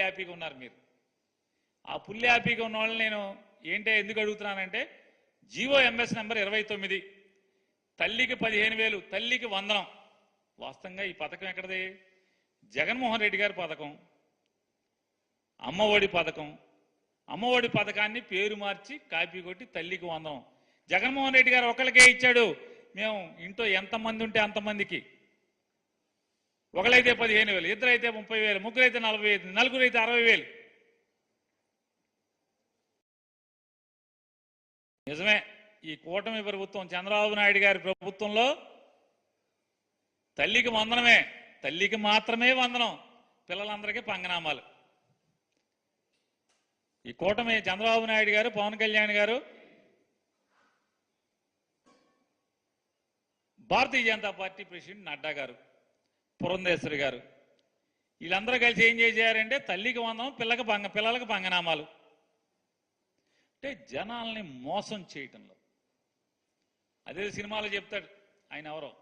హ్యాపీగా ఉన్నారు మీరు. ఆ పుల్లి హ్యాపీగా ఉన్న వాళ్ళని నేను ఏంటో ఎందుకు అడుగుతున్నానంటే జీవో ఎంఎస్ నెంబర్ ఇరవై తొమ్మిది. తల్లికి పదిహేను వేలు తల్లికి వందనం. వాస్తవంగా ఈ పథకం ఎక్కడది? జగన్మోహన్ రెడ్డి గారి పథకం అమ్మఒడి పథకం. అమ్మఒడి పథకాన్ని పేరు మార్చి కాపీ కొట్టి తల్లికి వందనం. జగన్మోహన్ రెడ్డి గారు ఒకరికే ఇచ్చాడు. మేము ఇంట్లో ఎంతమంది ఉంటే అంతమందికి. ఒకరైతే పదిహేను వేలు ఇద్దరైతే ముప్పై వేలు ముగ్గురైతే నలభై ఐదు నలుగురైతే అరవై వేలు. నిజమే ఈ కూటమి ప్రభుత్వం చంద్రబాబు నాయుడు గారి ప్రభుత్వంలో తల్లికి వందనమే తల్లికి మాత్రమే వందనం పిల్లలందరికీ పంగనామాలు. ఈ కూటమి చంద్రబాబు నాయుడు గారు పవన్ కళ్యాణ్ గారు భారతీయ జనతా పార్టీ ప్రెసిడెంట్ నడ్డా గారు. పురంధేశ్వరి గారు. వీళ్ళందరూ కలిసి ఏం చేశారంటే తల్లికి వందనం పిల్లకి పంగ పిల్లలకు పంగనామాలు అంటే జనాల్ని మోసం చేయటంలో. అదే సినిమాలో చెప్తాడు ఆయన ఎవరో?